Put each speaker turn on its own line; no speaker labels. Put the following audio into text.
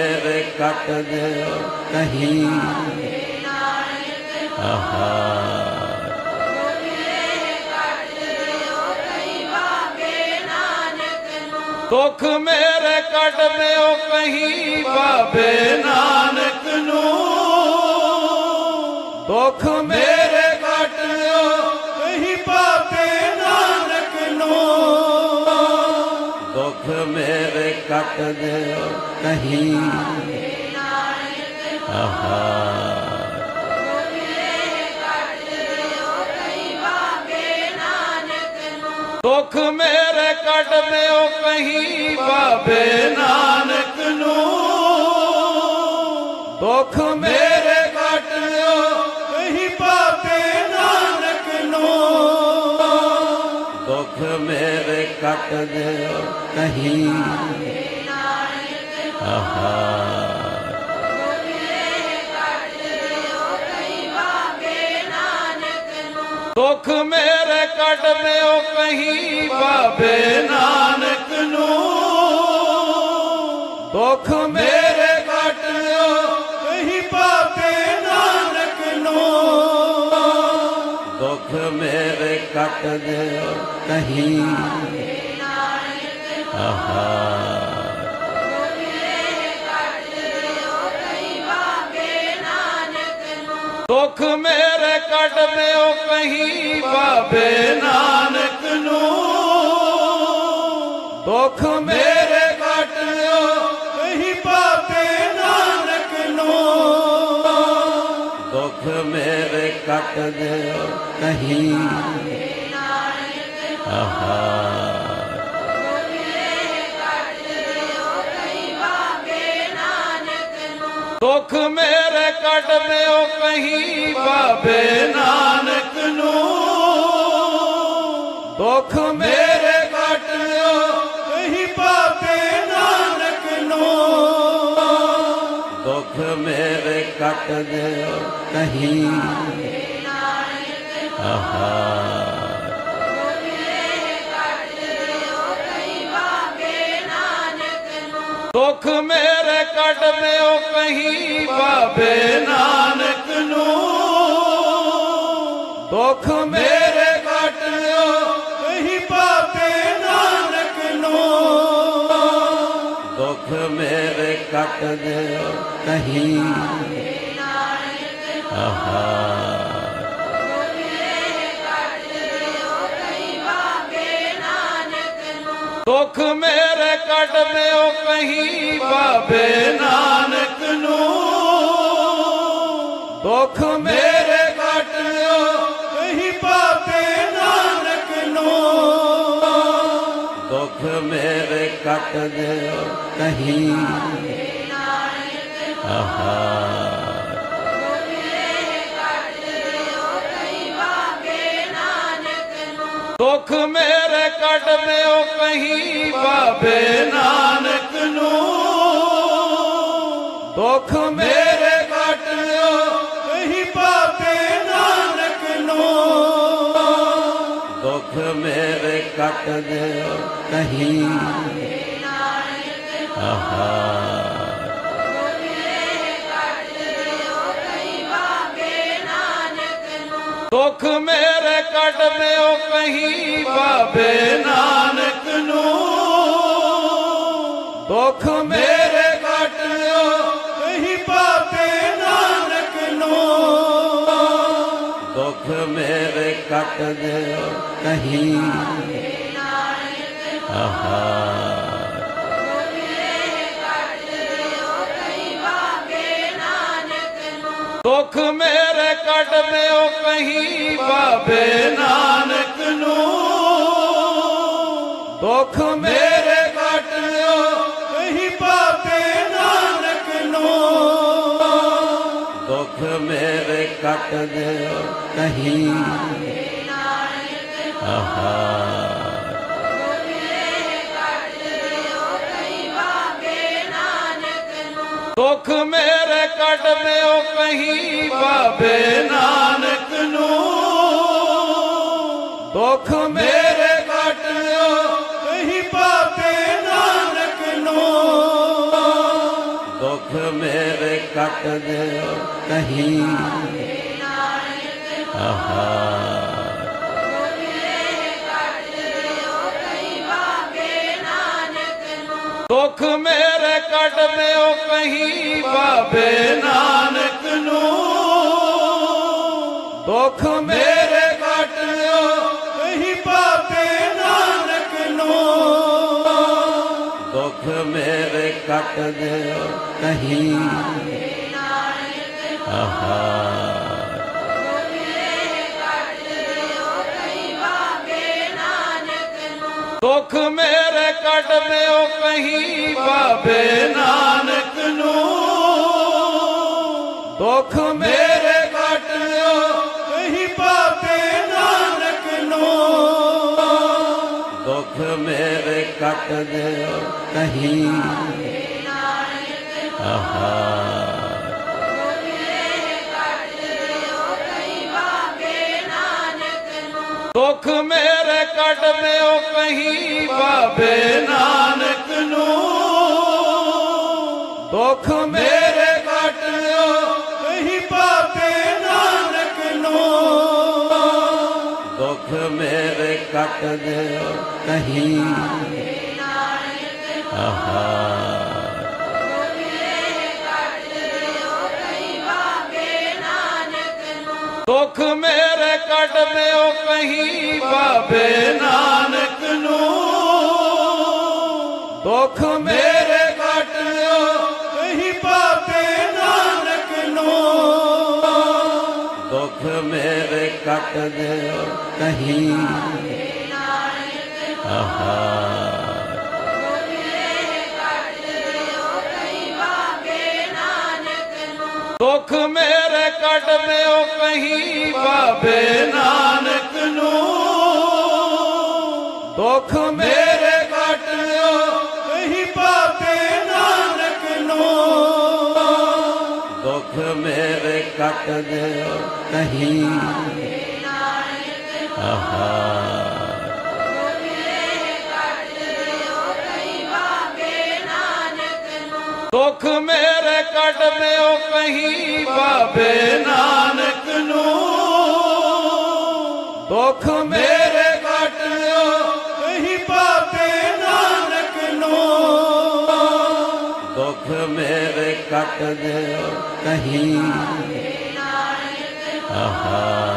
ਮੇਰੇ ਕੱਟ ਦਿਓ ਕਹੀਂ। ਆਹਾ। ਦੁੱਖ ਮੇਰੇ ਕੱਟ ਦਿਓ ਕਹੀਂ ਬਾਬੇ ਨਾਨਕ ਨੂੰ। ਦੁੱਖ ਮੇਰੇ ਮੇਰੇ ਕੱਟ ਆਹਾ ਦੁੱਖ ਮੇਰੇ ਕੱਟ ਦਿਓ ਕਹੀਂ ਬਾਬੇ ਨਾਨਕ ਨੂੰ। ਦੁੱਖ ਮੇਰੇ ਕੱਟ ਦਿਓ ਕਹੀਂ ਬਾਬੇ ਨਾਨਕ ਨੂੰ। ਦੁੱਖ ਮੇਰੇ ਕੱਟ ਦਿਓ ਕਹੀਂ ਆਹਾ ਦੁੱਖ ਮੇਰੇ ਕੱਟ ਦਿਓ ਕਹੀਂ ਬਾਬੇ ਨਾਨਕ ਨੂੰ। ਦੁੱਖ ਮੇਰੇ ਕੱਟ ਦਿਓ ਕਹੀਂ ਬਾਬੇ ਨਾਨਕ ਨੂੰ। ਦੁੱਖ ਮੇਰੇ ਕੱਟ ਦਿਓ ਕਹੀਂ। ਆਹਾ। ਦੁੱਖ ਮੇਰੇ ਕੱਟ ਦਿਓ ਕਹੀਂ ਬਾਬੇ ਨਾਨਕ ਨੂੰ। ਦੁੱਖ ਮੇਰੇ ਕੱਟ ਦਿਓ ਕਹੀਂ ਬਾਬੇ ਨਾਨਕ ਨੂੰ। ਦੁੱਖ ਮੇਰੇ ਕੱਟ ਦਿਓ ਕਹੀਂ। ਆਹਾ। ਦੁੱਖ ਮੇਰੇ ਕੱਟ ਦਿਓ ਕਹੀਂ ਬਾਬੇ ਨਾਨਕ ਨੂੰ। ਦੁੱਖ ਮੇਰੇ ਕੱਟ ਦਿਓ ਕਹੀਂ ਬਾਬੇ ਨਾਨਕ ਨੂੰ। ਦੁੱਖ ਮੇਰੇ ਕੱਟ ਦਿਓ ਕਹੀਂ ਆਹਾ। ਦੁੱਖ ਮੇਰੇ ਕੱਟ ਦਿਓ ਕਹੀਂ ਬਾਬੇ ਨਾਨਕ ਨੂੰ। ਦੁੱਖ ਮੇਰੇ ਕੱਟ ਦਿਓ ਕਹੀਂ ਬਾਬੇ ਨਾਨਕ ਨੂੰ। ਦੁੱਖ ਮੇਰੇ ਕੱਟ ਦਿਓ ਕਹੀਂ। ਆਹਾ। ਦੁੱਖ ਮੇਰੇ ਕੱਟ ਦਿਓ ਕਹੀਂ ਬਾਬੇ ਨਾਨਕ ਨੂੰ। ਦੁੱਖ ਮੇਰੇ ਕੱਟ ਦਿਓ ਕਹੀਂ ਬਾਬੇ ਨਾਨਕ ਨੂੰ। ਦੁੱਖ ਮੇਰੇ ਕੱਟ ਦਿਓ ਕਹੀਂ। ਆਹਾ। ਦੁੱਖ ਮੇਰੇ ਕੱਟ ਦਿਓ ਕਹੀਂ ਬਾਬੇ ਨਾਨਕ ਨੂੰ। ਦੁੱਖ ਮੇਰੇ ਕੱਟ ਦਿਓ ਕਹੀਂ ਬਾਬੇ ਨਾਨਕ ਨੂੰ। ਦੁੱਖ ਮੇਰੇ ਕੱਟ ਦਿਓ ਕਹੀਂ। ਆਹਾ। ਦੁੱਖ ਮੇਰੇ ਕੱਟ ਦਿਓ ਕਹੀਂ ਬਾਬੇ ਨਾਨਕ ਨੂੰ। ਦੁੱਖ ਮੇਰੇ ਕੱਟ ਦਿਓ ਕਹੀਂ ਬਾਬੇ ਨਾਨਕ ਨੂੰ। ਦੁੱਖ ਮੇਰੇ ਕੱਟ ਦਿਓ ਕਹੀਂ। ਆਹਾ। ਦੁੱਖ ਮੇਰੇ ਕੱਟ ਦਿਓ ਕਹੀਂ ਬਾਬੇ ਨਾਨਕ ਨੂੰ। ਦੁੱਖ ਮੇਰੇ ਕੱਟ ਦਿਓ ਕਹੀਂ ਬਾਬੇ ਨਾਨਕ ਨੂੰ। ਦੁੱਖ ਮੇਰੇ ਕੱਟ ਦਿਓ ਕਹੀਂ। ਆਹਾ। ਦੁੱਖ ਮੇਰੇ ਦਿਓ ਬਾਬੇ ਨਾਨਕ ਨੂੰ। ਦੁੱਖ ਮੇਰੇ ਕੱਟ ਦਿਓ ਕਹੀਂ ਬਾਬੇ ਨਾਨਕ ਨੂੰ। ਦੁੱਖ ਮੇਰੇ ਕੱਟ ਦਿਓ ਕਹੀਂ ਆਹਾ। ਦੁੱਖ ਮੇਰੇ ਕੱਟ ਦਿਓ ਕਹੀਂ ਬਾਬੇ ਨਾਨਕ ਨੂੰ। ਦੁੱਖ ਮੇਰੇ ਕੱਟ ਦਿਓ ਕਹੀਂ ਬਾਬੇ ਨਾਨਕ ਨੂੰ। ਦੁੱਖ ਮੇਰੇ ਕੱਟ ਦਿਓ ਕਹੀਂ। ਆਹਾ। ਦੁੱਖ ਮੇਰੇ ਕੱਟ ਦਿਓ ਕਹੀਂ ਬਾਬੇ ਨਾਨਕ ਨੂੰ। ਦੁੱਖ ਮੇਰੇ ਕੱਟ ਦਿਓ ਕਹੀਂ ਬਾਬੇ ਨਾਨਕ ਨੂੰ। ਦੁੱਖ ਮੇਰੇ ਕੱਟ ਦਿਓ ਕਹੀਂ। ਆਹਾ। ਦੁੱਖ ਮੇਰੇ ਕੱਟ ਦਿਓ ਕਹੀਂ ਬਾਬੇ ਨਾਨਕ ਨੂੰ। ਦੁੱਖ ਮੇਰੇ ਕੱਟ ਦਿਓ ਕਹੀਂ ਬਾਬੇ ਨਾਨਕ ਨੂੰ। ਦੁੱਖ ਮੇਰੇ ਕੱਟ ਦਿਓ ਕਹੀਂ। ਆਹਾ। ਦੁੱਖ ਮੇਰੇ ਕੱਟ ਦਿਓ ਕਹੀਂ ਬਾਬੇ ਨਾਨਕ ਨੂੰ। ਦੁੱਖ ਮੇਰੇ ਕੱਟ ਦਿਓ ਕਹੀਂ ਬਾਬੇ ਨਾਨਕ ਨੂੰ। ਦੁੱਖ ਮੇਰੇ ਕੱਟ ਦਿਓ ਕਹੀਂ। ਆਹਾ। ਦੁੱਖ ਮੇਰੇ ਕੱਟ ਦਿਓ ਬਾਬੇ ਨਾਨਕ ਨੂੰ। ਦੁੱਖ ਮੇਰੇ ਕੱਟ ਦਿਓ ਕਹੀਂ ਬਾਬੇ ਨਾਨਕ ਨੂੰ। ਦੁੱਖ ਮੇਰੇ ਕੱਟ ਦਿਓ ਆਹਾ। ਦੁੱਖ ਮੇਰੇ ਕੱਟ ਦਿਓ ਕਹੀਂ ਬਾਬੇ ਨਾਨਕ ਨੂੰ। ਦੁੱਖ ਮੇਰੇ ਕੱਟ ਦਿਓ ਕਹੀਂ ਬਾਬੇ ਨਾਨਕ ਨੂੰ। ਦੁੱਖ ਮੇਰੇ ਕੱਟ ਦਿਓ ਕਹੀਂ। ਆਹਾ।